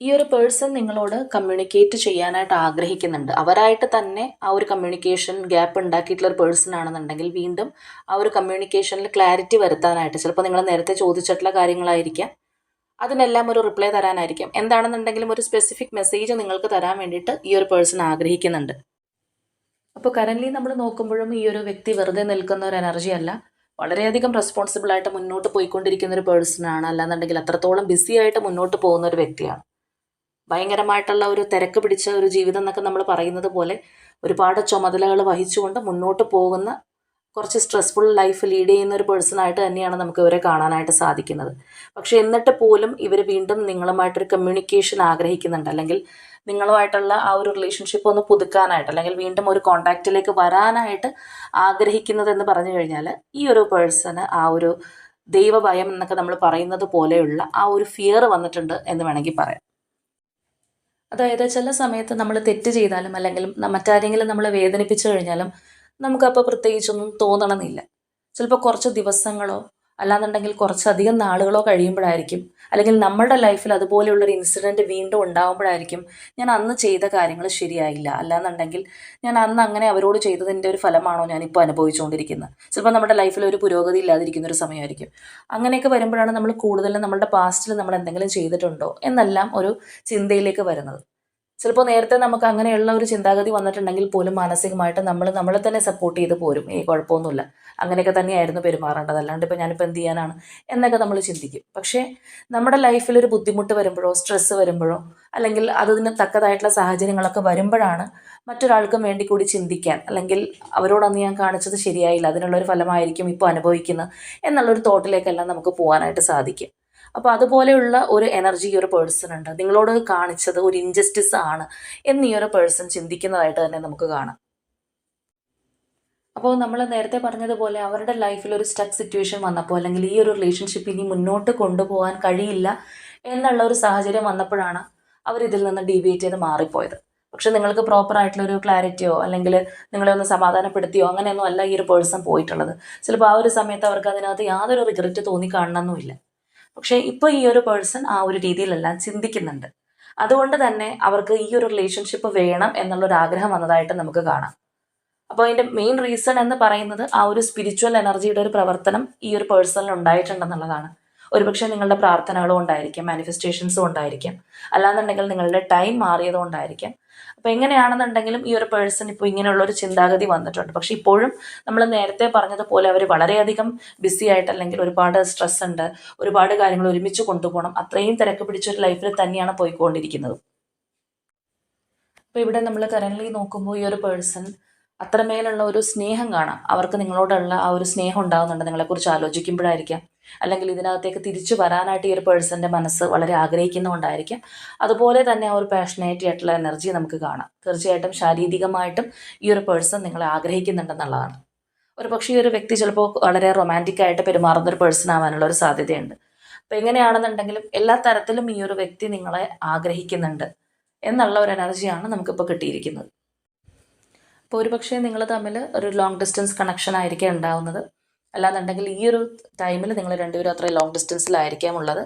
ഈ ഒരു പേഴ്സൺ നിങ്ങളോട് കമ്മ്യൂണിക്കേറ്റ് ചെയ്യാനായിട്ട് ആഗ്രഹിക്കുന്നുണ്ട്. അവരായിട്ട് തന്നെ ആ ഒരു കമ്മ്യൂണിക്കേഷൻ ഗ്യാപ്പ് ഉണ്ടാക്കിയിട്ടുള്ള ഒരു പേഴ്സൺ ആണെന്നുണ്ടെങ്കിൽ വീണ്ടും ആ ഒരു കമ്മ്യൂണിക്കേഷനിൽ ക്ലാരിറ്റി വരുത്താനായിട്ട് ചിലപ്പോൾ നിങ്ങൾ നേരത്തെ ചോദിച്ചിട്ടുള്ള കാര്യങ്ങളായിരിക്കാം. അതിനെല്ലാം ഒരു റിപ്ലൈ തരാനായിരിക്കാം. എന്താണെന്നുണ്ടെങ്കിലും ഒരു സ്പെസിഫിക് മെസ്സേജ് നിങ്ങൾക്ക് തരാൻ വേണ്ടിയിട്ട് ഈ ഒരു പേഴ്സൺ ആഗ്രഹിക്കുന്നുണ്ട്. അപ്പോൾ കറൻലി നമ്മൾ നോക്കുമ്പോഴും ഈ ഒരു വ്യക്തി വെറുതെ നിൽക്കുന്ന ഒരു എനർജി അല്ല. വളരെയധികം റെസ്പോൺസിബിൾ ആയിട്ട് മുന്നോട്ട് പോയിക്കൊണ്ടിരിക്കുന്ന ഒരു പേഴ്സൺ ആണ്. അല്ലാന്നുണ്ടെങ്കിൽ അത്രത്തോളം ബിസി ആയിട്ട് മുന്നോട്ട് പോകുന്ന ഒരു വ്യക്തിയാണ്. ഭയങ്കരമായിട്ടുള്ള ഒരു തിരക്ക് പിടിച്ച ഒരു ജീവിതം എന്നൊക്കെ നമ്മൾ പറയുന്നത് പോലെ ഒരുപാട് ചുമതലകൾ വഹിച്ചുകൊണ്ട് മുന്നോട്ട് പോകുന്ന കുറച്ച് സ്ട്രെസ്ഫുൾ ലൈഫ് ലീഡ് ചെയ്യുന്ന ഒരു പേഴ്സണായിട്ട് തന്നെയാണ് നമുക്ക് ഇവരെ കാണാനായിട്ട് സാധിക്കുന്നത്. പക്ഷെ എന്നിട്ട് പോലും ഇവർ വീണ്ടും നിങ്ങളുമായിട്ടൊരു കമ്മ്യൂണിക്കേഷൻ ആഗ്രഹിക്കുന്നുണ്ട്. അല്ലെങ്കിൽ നിങ്ങളുമായിട്ടുള്ള ആ ഒരു റിലേഷൻഷിപ്പ് ഒന്ന് പുതുക്കാനായിട്ട് അല്ലെങ്കിൽ വീണ്ടും ഒരു കോണ്ടാക്റ്റിലേക്ക് വരാനായിട്ട് ആഗ്രഹിക്കുന്നത് എന്ന് പറഞ്ഞു കഴിഞ്ഞാൽ ഈ ഒരു പേഴ്സണ് ആ ഒരു ദൈവഭയം എന്നൊക്കെ നമ്മൾ പറയുന്നത് പോലെയുള്ള ആ ഒരു ഫിയർ വന്നിട്ടുണ്ട് എന്ന് വേണമെങ്കിൽ പറയാം. അതായത് ചില സമയത്ത് നമ്മൾ തെറ്റ് ചെയ്താലും അല്ലെങ്കിൽ മറ്റാരെങ്കിലും നമ്മളെ വേദനിപ്പിച്ചു കഴിഞ്ഞാലും നമുക്കപ്പോൾ പ്രത്യേകിച്ചൊന്നും തോന്നണമെന്നില്ല ചിലപ്പോൾ കുറച്ച് ദിവസങ്ങളോ അല്ലാന്നുണ്ടെങ്കിൽ കുറച്ചധികം നാളുകളോ കഴിയുമ്പോഴായിരിക്കും. അല്ലെങ്കിൽ നമ്മുടെ ലൈഫിൽ അതുപോലെയുള്ളൊരു ഇൻസിഡന്റ് വീണ്ടും ഉണ്ടാകുമ്പോഴായിരിക്കും ഞാൻ അന്ന് ചെയ്ത കാര്യങ്ങൾ ശരിയായില്ല. അല്ലാന്നുണ്ടെങ്കിൽ ഞാൻ അന്ന് അങ്ങനെ അവരോട് ചെയ്തതിന്റെ ഒരു ഫലമാണോ ഞാനിപ്പോൾ അനുഭവിച്ചുകൊണ്ടിരിക്കുന്നത്. ചിലപ്പോൾ നമ്മുടെ ലൈഫിൽ ഒരു പുരോഗതി ഇല്ലാതിരിക്കുന്ന ഒരു സമയമായിരിക്കും. അങ്ങനെയൊക്കെ വരുമ്പോഴാണ് നമ്മൾ കൂടുതലും നമ്മുടെ പാസ്റ്റിൽ നമ്മൾ എന്തെങ്കിലും ചെയ്തിട്ടുണ്ടോ? എന്നെല്ലാം ഒരു ചിന്തയിലേക്ക് വരുന്നത്. ചിലപ്പോൾ നേരത്തെ നമുക്ക് അങ്ങനെയുള്ള ഒരു ചിന്താഗതി വന്നിട്ടുണ്ടെങ്കിൽ പോലും മാനസികമായിട്ട് നമ്മൾ നമ്മളെ തന്നെ സപ്പോർട്ട് ചെയ്ത് പോരും. ഈ കുഴപ്പമൊന്നുമില്ല. അങ്ങനെയൊക്കെ തന്നെയായിരുന്നു പെരുമാറേണ്ടത്. അല്ലാണ്ട് ഇപ്പോൾ ഞാനിപ്പോൾ എന്ത് ചെയ്യാനാണ്? എന്നൊക്കെ നമ്മൾ ചിന്തിക്കും. പക്ഷേ നമ്മുടെ ലൈഫിൽ ഒരു ബുദ്ധിമുട്ട് വരുമ്പോഴോ സ്ട്രെസ്സ് വരുമ്പോഴോ അല്ലെങ്കിൽ അതിന് തക്കതായിട്ടുള്ള സാഹചര്യങ്ങളൊക്കെ വരുമ്പോഴാണ് മറ്റൊരാൾക്കും വേണ്ടി കൂടി ചിന്തിക്കാൻ അല്ലെങ്കിൽ അവരോടന്ന് ഞാൻ കാണിച്ചത് ശരിയായില്ല അതിനുള്ളൊരു ഫലമായിരിക്കും ഇപ്പോൾ അനുഭവിക്കുന്നത് എന്നുള്ളൊരു തോട്ടിലേക്കെല്ലാം നമുക്ക് പോകാനായിട്ട് സാധിക്കും. അപ്പോൾ അതുപോലെയുള്ള ഒരു എനർജി ഈ ഒരു പേഴ്സൺ ഉണ്ട്. നിങ്ങളോട് കാണിച്ചത് ഒരു ഇൻജസ്റ്റിസ് ആണ് എന്ന് ഈ ഒരു പേഴ്സൺ ചിന്തിക്കുന്നതായിട്ട് തന്നെ നമുക്ക് കാണാം. അപ്പോൾ നമ്മൾ നേരത്തെ പറഞ്ഞതുപോലെ അവരുടെ ലൈഫിൽ ഒരു സ്റ്റക്ക് സിറ്റുവേഷൻ വന്നപ്പോൾ അല്ലെങ്കിൽ ഈ ഒരു റിലേഷൻഷിപ്പ് ഇനി മുന്നോട്ട് കൊണ്ടുപോകാൻ കഴിയില്ല എന്നുള്ള ഒരു സാഹചര്യം വന്നപ്പോഴാണ് അവർ ഇതിൽ നിന്ന് ഡീവിയേറ്റ് ചെയ്ത് മാറിപ്പോയത്. പക്ഷെ നിങ്ങൾക്ക് പ്രോപ്പർ ആയിട്ടുള്ള ഒരു ക്ലാരിറ്റിയോ അല്ലെങ്കിൽ നിങ്ങളെ ഒന്ന് സമാധാനപ്പെടുത്തിയോ അങ്ങനെയൊന്നും അല്ല ഈ ഒരു പേഴ്സൺ പോയിട്ടുള്ളത്. ചിലപ്പോൾ ആ ഒരു സമയത്ത് അവർക്ക് അതിനകത്ത് യാതൊരു റിഗ്രറ്റ് തോന്നി കാണണമെന്നുമില്ല. പക്ഷേ ഇപ്പോൾ ഈ ഒരു പേഴ്സൺ ആ ഒരു രീതിയിലെല്ലാം ചിന്തിക്കുന്നുണ്ട്. അതുകൊണ്ട് തന്നെ അവർക്ക് ഈ ഒരു റിലേഷൻഷിപ്പ് വേണം എന്നുള്ളൊരു ആഗ്രഹം വന്നതായിട്ട് നമുക്ക് കാണാം. അപ്പോൾ അതിന്റെ മെയിൻ റീസൺ എന്ന് പറയുന്നത് ആ ഒരു സ്പിരിച്വൽ എനർജിയുടെ ഒരു പ്രവർത്തനം ഈ ഒരു പേഴ്സണിൽ ഉണ്ടായിട്ടുണ്ടെന്നുള്ളതാണ്. ഒരുപക്ഷെ നിങ്ങളുടെ പ്രാർത്ഥനകളും ഉണ്ടായിരിക്കാം മാനിഫെസ്റ്റേഷൻസും ഉണ്ടായിരിക്കാം. അല്ലാന്നുണ്ടെങ്കിൽ നിങ്ങളുടെ ടൈം മാറിയത് കൊണ്ടായിരിക്കാം അപ്പോൾ എങ്ങനെയാണെന്നുണ്ടെങ്കിലും ഈ ഒരു പേഴ്സൺ ഇപ്പോൾ ഇങ്ങനെയുള്ള ഒരു ചിന്താഗതി വന്നിട്ടുണ്ട്. പക്ഷെ ഇപ്പോഴും നമ്മൾ നേരത്തെ പറഞ്ഞതുപോലെ അവർ വളരെയധികം ബിസി ആയിട്ട് അല്ലെങ്കിൽ ഒരുപാട് സ്ട്രെസ് ഉണ്ട് ഒരുപാട് കാര്യങ്ങൾ ഒരുമിച്ച് കൊണ്ടുപോകണം അത്രയും തിരക്ക് പിടിച്ചൊരു ലൈഫിൽ തന്നെയാണ് പോയിക്കൊണ്ടിരിക്കുന്നത്. അപ്പോൾ ഇവിടെ നമ്മൾ കറന്റ്ലി നോക്കുമ്പോൾ ഈ ഒരു പേഴ്സൺ അത്രമേലുള്ള ഒരു സ്നേഹം കാണാം. അവർക്ക് നിങ്ങളോടുള്ള ആ ഒരു സ്നേഹം ഉണ്ടാകുന്നുണ്ട് നിങ്ങളെക്കുറിച്ച് ആലോചിക്കുമ്പോഴായിരിക്കാം. അല്ലെങ്കിൽ ഇതിനകത്തേക്ക് തിരിച്ചു വരാനായിട്ട് ഈ ഒരു പേഴ്സന്റെ മനസ്സ് വളരെ ആഗ്രഹിക്കുന്നുകൊണ്ടായിരിക്കാം അതുപോലെ തന്നെ ആ ഒരു പാഷനേറ്റ് ആയിട്ടുള്ള എനർജി നമുക്ക് കാണാം. തീർച്ചയായിട്ടും ശാരീരികമായിട്ടും ഈ ഒരു പേഴ്സൺ നിങ്ങളെ ആഗ്രഹിക്കുന്നുണ്ടെന്നുള്ളതാണ്. ഒരു പക്ഷേ ഈ ഒരു വ്യക്തി ചിലപ്പോൾ വളരെ റൊമാന്റിക് ആയിട്ട് പെരുമാറുന്ന ഒരു പേഴ്സൺ ആവാനുള്ള ഒരു സാധ്യതയുണ്ട്. അപ്പോൾ എങ്ങനെയാണെന്നുണ്ടെങ്കിലും എല്ലാ തരത്തിലും ഈ ഒരു വ്യക്തി നിങ്ങളെ ആഗ്രഹിക്കുന്നുണ്ട് എന്നുള്ള ഒരു എനർജിയാണ് നമുക്കിപ്പോൾ കിട്ടിയിരിക്കുന്നത്. അപ്പോൾ ഒരു പക്ഷേ നിങ്ങൾ തമ്മിൽ ഒരു ലോങ് ഡിസ്റ്റൻസ് കണക്ഷൻ ആയിരിക്കും ഉണ്ടാവുന്നത്. അല്ലാന്നുണ്ടെങ്കിൽ ഈ ഒരു ടൈമിൽ നിങ്ങൾ രണ്ടുപേരും അത്രയും ലോങ് ഡിസ്റ്റൻസിലായിരിക്കാം ഉള്ളത്.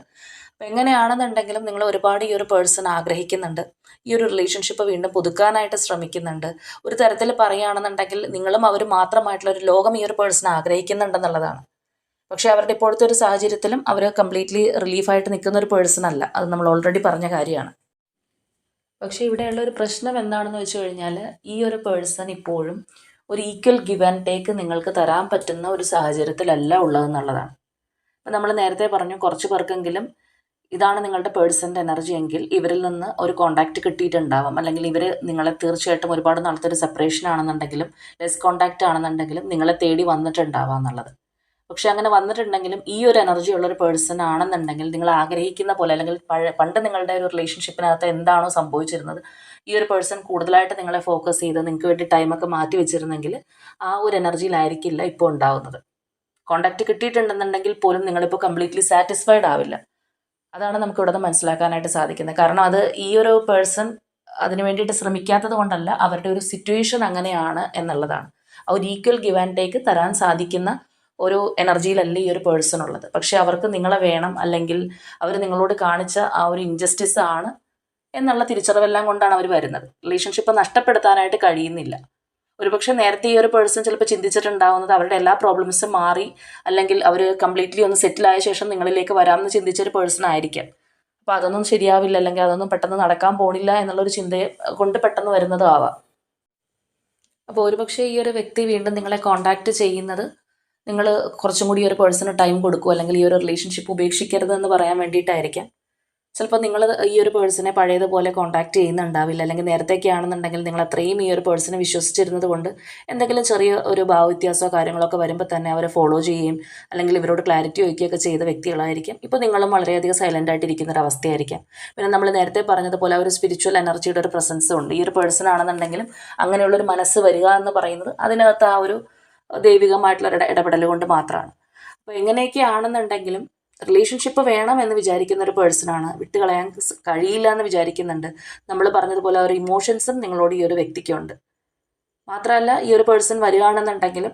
അപ്പം എങ്ങനെയാണെന്നുണ്ടെങ്കിലും നിങ്ങൾ ഒരുപാട് ഈ ഒരു പേഴ്സൺ ആഗ്രഹിക്കുന്നുണ്ട്. ഈ ഒരു റിലേഷൻഷിപ്പ് വീണ്ടും പുതുക്കാനായിട്ട് ശ്രമിക്കുന്നുണ്ട്. ഒരു തരത്തിൽ പറയുകയാണെന്നുണ്ടെങ്കിൽ നിങ്ങളും അവരും മാത്രമായിട്ടുള്ള ഒരു ലോകം ഈ ഒരു പേഴ്സൺ ആഗ്രഹിക്കുന്നുണ്ടെന്നുള്ളതാണ് പക്ഷേ അവരുടെ ഇപ്പോഴത്തെ ഒരു സാഹചര്യത്തിലും അവർ കംപ്ലീറ്റ്ലി റിലീഫായിട്ട് നിൽക്കുന്ന ഒരു പേഴ്സൺ അല്ല. അത് നമ്മൾ ഓൾറെഡി പറഞ്ഞ കാര്യമാണ്. പക്ഷേ ഇവിടെയുള്ള ഒരു പ്രശ്നം എന്താണെന്ന് വെച്ച് കഴിഞ്ഞാൽ ഈ ഒരു പേഴ്സൺ ഇപ്പോഴും ഒരു ഈക്വൽ ഗിവ് ആൻഡ് ടേക്ക് നിങ്ങൾക്ക് തരാൻ പറ്റുന്ന ഒരു സാഹചര്യത്തിലല്ല ഉള്ളതെന്നുള്ളതാണ്. അപ്പം നമ്മൾ നേരത്തെ പറഞ്ഞു കുറച്ച് പേർക്കെങ്കിലും ഇതാണ് നിങ്ങളുടെ പേഴ്സന്റെ എനർജി എങ്കിൽ ഇവരിൽ നിന്ന് ഒരു കോണ്ടാക്റ്റ് കിട്ടിയിട്ടുണ്ടാവാം. അല്ലെങ്കിൽ ഇവർ നിങ്ങളെ തീർച്ചയായിട്ടും ഒരുപാട് നാളത്തെ ഒരു സെപ്പറേഷൻ ആണെന്നുണ്ടെങ്കിലും ലെസ് കോണ്ടാക്റ്റ് ആണെന്നുണ്ടെങ്കിലും നിങ്ങളെ തേടി വന്നിട്ടുണ്ടാവാം എന്നുള്ളത്. പക്ഷെ അങ്ങനെ വന്നിട്ടുണ്ടെങ്കിലും ഈ ഒരു എനർജി ഉള്ള ഒരു പേഴ്സൺ ആണെന്നുണ്ടെങ്കിൽ നിങ്ങൾ ആഗ്രഹിക്കുന്ന പോലെ അല്ലെങ്കിൽ പണ്ട് നിങ്ങളുടെ ഒരു റിലേഷൻഷിപ്പിനകത്ത് എന്താണോ സംഭവിച്ചിരുന്നത് ഈ ഒരു പേഴ്സൺ കൂടുതലായിട്ട് നിങ്ങളെ ഫോക്കസ് ചെയ്ത് നിങ്ങൾക്ക് വേണ്ടി ടൈമൊക്കെ മാറ്റി വെച്ചിരുന്നെങ്കിൽ ആ ഒരു എനർജിയിലായിരിക്കില്ല ഇപ്പോൾ ഉണ്ടാവുന്നത്. കോണ്ടാക്ട് കിട്ടിയിട്ടുണ്ടെന്നുണ്ടെങ്കിൽ പോലും നിങ്ങളിപ്പോൾ കംപ്ലീറ്റ്ലി സാറ്റിസ്ഫൈഡ് ആവില്ല. അതാണ് നമുക്ക് ഇവിടെ മനസ്സിലാക്കാനായിട്ട് സാധിക്കുന്നത്. കാരണം അത് ഈ ഒരു പേഴ്സൺ അതിനു വേണ്ടിയിട്ട് ശ്രമിക്കാത്തത് കൊണ്ടല്ല അവരുടെ ഒരു സിറ്റുവേഷൻ അങ്ങനെയാണ് എന്നുള്ളതാണ്. ആ ഒരു ഈക്വൽ ഗിവ് ആൻഡ് ടേക്ക് തരാൻ സാധിക്കുന്ന ഒരു എനർജിയിലല്ല ഈ ഒരു പേഴ്സൺ ഉള്ളത്. പക്ഷെ അവർക്ക് നിങ്ങളെ വേണം അല്ലെങ്കിൽ അവർ നിങ്ങളോട് കാണിച്ച ആ ഒരു ഇൻജസ്റ്റിസ് ആണ് എന്നുള്ള തിരിച്ചറിവെല്ലാം കൊണ്ടാണ് അവർ വരുന്നത്. റിലേഷൻഷിപ്പ് നഷ്ടപ്പെടുത്താനായിട്ട് കഴിയുന്നില്ല. ഒരുപക്ഷെ നേരത്തെ ഈ ഒരു പേഴ്സൺ ചിലപ്പോൾ ചിന്തിച്ചിട്ടുണ്ടാവുന്നത് അവരുടെ എല്ലാ പ്രോബ്ലംസും മാറി അല്ലെങ്കിൽ അവർ കംപ്ലീറ്റ്ലി ഒന്ന് സെറ്റിൽ ആയ ശേഷം നിങ്ങളിലേക്ക് വരാമെന്ന് ചിന്തിച്ചൊരു പേഴ്സൺ ആയിരിക്കാം. അപ്പോൾ അതൊന്നും ശരിയാവില്ല അല്ലെങ്കിൽ അതൊന്നും പെട്ടെന്ന് നടക്കാൻ പോണില്ല എന്നുള്ളൊരു ചിന്തയെ കൊണ്ട് പെട്ടെന്ന് വരുന്നതും ആവാം. അപ്പോൾ ഒരുപക്ഷെ ഈ ഒരു വ്യക്തി വീണ്ടും നിങ്ങളെ കോണ്ടാക്ട് ചെയ്യുന്നത് നിങ്ങൾ കുറച്ചും കൂടി ഒരു പേഴ്സണ് ടൈം കൊടുക്കുക അല്ലെങ്കിൽ ഈ ഒരു റിലേഷൻഷിപ്പ് ഉപേക്ഷിക്കരുത് എന്ന് പറയാൻ വേണ്ടിയിട്ടായിരിക്കാം. ചിലപ്പോൾ നിങ്ങൾ ഈ ഒരു പേഴ്സണെ പഴയതുപോലെ കോൺടാക്റ്റ് ചെയ്യുന്നുണ്ടാവില്ല. അല്ലെങ്കിൽ നേരത്തേക്ക് ആണെന്നുണ്ടെങ്കിൽ നിങ്ങൾ അത്രയും ഈ ഒരു പേഴ്സണെ വിശ്വസിച്ചിരുന്നത് കൊണ്ട് എന്തെങ്കിലും ചെറിയ ഒരു ഭാവവ്യത്യാസമോ കാര്യങ്ങളൊക്കെ വരുമ്പോൾ തന്നെ അവരെ ഫോളോ ചെയ്യുകയും അല്ലെങ്കിൽ ഇവരോട് ക്ലാരിറ്റി ചോദിക്കുകയൊക്കെ ചെയ്ത വ്യക്തികളായിരിക്കും. ഇപ്പോൾ നിങ്ങളും വളരെയധികം സൈലന്റ് ആയിട്ടിരിക്കുന്ന ഒരു അവസ്ഥയായിരിക്കാം. പിന്നെ നമ്മൾ നേരത്തെ പറഞ്ഞതുപോലെ ഒരു സ്പിരിച്വൽ എനർജിയുടെ ഒരു പ്രസൻസ് ഉണ്ട്. ഈ ഒരു പേഴ്സൺ ആണെന്നുണ്ടെങ്കിലും അങ്ങനെയുള്ളൊരു മനസ്സ് വരിക എന്ന് പറയുന്നത് അതിനകത്ത് ആ ഒരു ദൈവികമായിട്ടുള്ള ഇടപെടൽ കൊണ്ട് മാത്രമാണ്. അപ്പോൾ എങ്ങനെയൊക്കെ ആണെന്നുണ്ടെങ്കിലും റിലേഷൻഷിപ്പ് വേണം എന്ന് വിചാരിക്കുന്ന ഒരു പേഴ്സണാണ് വിട്ടുകളയാൻ കഴിയില്ല എന്ന് വിചാരിക്കുന്നുണ്ട്. നമ്മൾ പറഞ്ഞതുപോലെ ഒരു ഇമോഷൻസും നിങ്ങളോട് ഈ ഒരു വ്യക്തിക്കുണ്ട്. മാത്രമല്ല ഈ ഒരു പേഴ്സൺ വരികയാണെന്നുണ്ടെങ്കിലും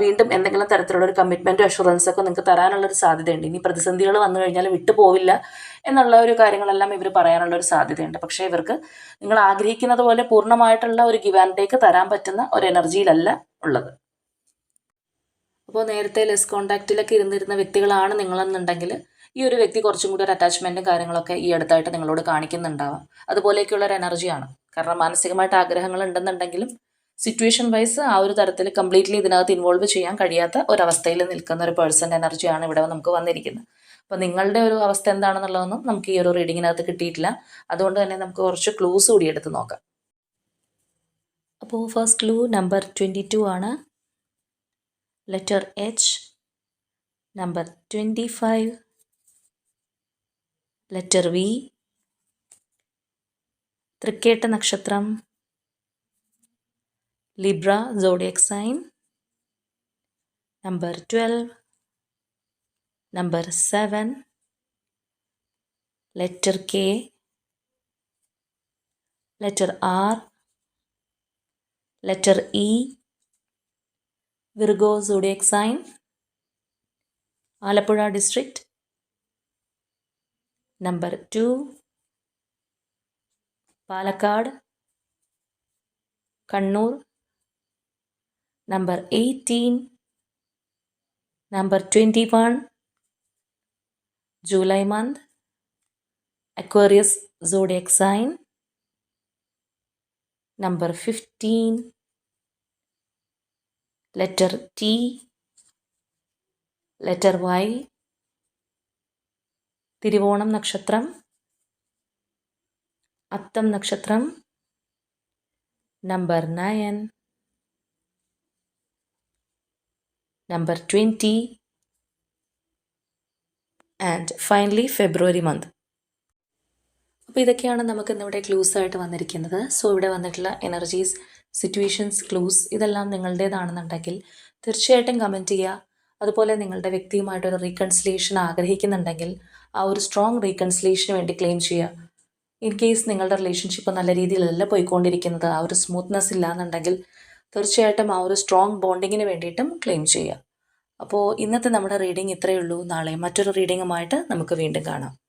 വീണ്ടും എന്തെങ്കിലും തരത്തിലുള്ള ഒരു കമ്മിറ്റ്മെന്റും അഷുറൻസ് ഒക്കെ നിങ്ങൾക്ക് തരാനുള്ളൊരു സാധ്യതയുണ്ട്. ഇനി പ്രതിസന്ധികൾ വന്നു കഴിഞ്ഞാൽ വിട്ടുപോവില്ല എന്നുള്ള ഒരു കാര്യങ്ങളെല്ലാം ഇവർ പറയാനുള്ള ഒരു സാധ്യതയുണ്ട്. പക്ഷേ ഇവർക്ക് നിങ്ങൾ ആഗ്രഹിക്കുന്നത് പോലെ പൂർണമായിട്ടുള്ള ഒരു ഗിവ് ആൻഡ് ടേക്ക് തരാൻ പറ്റുന്ന ഒരു എനർജിയിലല്ല ഉള്ളത്. അപ്പോൾ നേരത്തെ ലെസ് കോണ്ടാക്റ്റിലൊക്കെ ഇരുന്നിരുന്ന വ്യക്തികളാണ് നിങ്ങളെന്നുണ്ടെങ്കിൽ ഈ ഒരു വ്യക്തി കുറച്ചും കൂടി ഒരു അറ്റാച്ച്മെന്റും കാര്യങ്ങളൊക്കെ ഈ അടുത്തായിട്ട് നിങ്ങളോട് കാണിക്കുന്നുണ്ടാവാം. അതുപോലെയൊക്കെയുള്ള ഒരു എനർജിയാണ് കാരണം മാനസികമായിട്ട് ആഗ്രഹങ്ങൾ ഉണ്ടെന്നുണ്ടെങ്കിലും സിറ്റുവേഷൻ വൈസ് ആ ഒരു തരത്തിൽ കംപ്ലീറ്റ്ലി ഇതിനകത്ത് ഇൻവോൾവ് ചെയ്യാൻ കഴിയാത്ത ഒരവസ്ഥയിൽ നിൽക്കുന്ന ഒരു പേഴ്സന്റെ എനർജിയാണ് ഇവിടെ നമുക്ക് വന്നിരിക്കുന്നത്. അപ്പോൾ നിങ്ങളുടെ ഒരു അവസ്ഥ എന്താണെന്നുള്ളതൊന്നും നമുക്ക് ഈ ഒരു റീഡിങ്ങിനകത്ത് കിട്ടിയിട്ടില്ല. അതുകൊണ്ട് തന്നെ നമുക്ക് കുറച്ച് ക്ലൂസ് കൂടി എടുത്ത് നോക്കാം. അപ്പോൾ ഫസ്റ്റ് ക്ലൂ നമ്പർ ട്വന്റി ആണ്. letter H, number 25, letter V, തൃക്കേട്ട നക്ഷത്രം Libra zodiac sign number twelve number seven letter K letter R letter E Virgo zodiac sign Alappuzha district number two Palakkad Kannur number eighteen number twenty one July month Aquarius zodiac sign. Number 15 letter T letter Y Thiruvonam നക്ഷത്രം അത്തം നക്ഷത്രം number nine number twenty and finally February month അപ്പോൾ ഇതൊക്കെയാണ് നമുക്ക് ഇന്നിവിടെ clues ആയിട്ട് വന്നിരിക്കുന്നത്. So ഇവിടെ വന്നിട്ടുള്ള എനർജീസ് സിറ്റുവേഷൻസ് ക്ലൂസ് ഇതെല്ലാം നിങ്ങളുടേതാണെന്നുണ്ടെങ്കിൽ തീർച്ചയായിട്ടും കമന്റ് ചെയ്യുക. അതുപോലെ നിങ്ങളുടെ വ്യക്തിയുമായിട്ടൊരു റീകൺസിലേഷൻ ആഗ്രഹിക്കുന്നുണ്ടെങ്കിൽ ആ ഒരു സ്ട്രോങ് റീകൺസിലേഷന് വേണ്ടി ക്ലെയിം ചെയ്യുക. ഇൻ കേസ് നിങ്ങളുടെ റിലേഷൻഷിപ്പ് നല്ല രീതിയിലല്ല പോയിക്കൊണ്ടിരിക്കുന്നത് ആ ഒരു സ്മൂത്ത്നെസ് ഇല്ലാന്നുണ്ടെങ്കിൽ തീർച്ചയായിട്ടും ആ ഒരു സ്ട്രോങ് ബോണ്ടിങ്ങിന് വേണ്ടിയിട്ടും ക്ലെയിം ചെയ്യുക. അപ്പോൾ ഇന്നത്തെ നമ്മുടെ റീഡിംഗ് ഇത്രയേ ഉള്ളൂ. നാളെ മറ്റൊരു റീഡിങ്ങുമായിട്ട് നമുക്ക് വീണ്ടും കാണാം.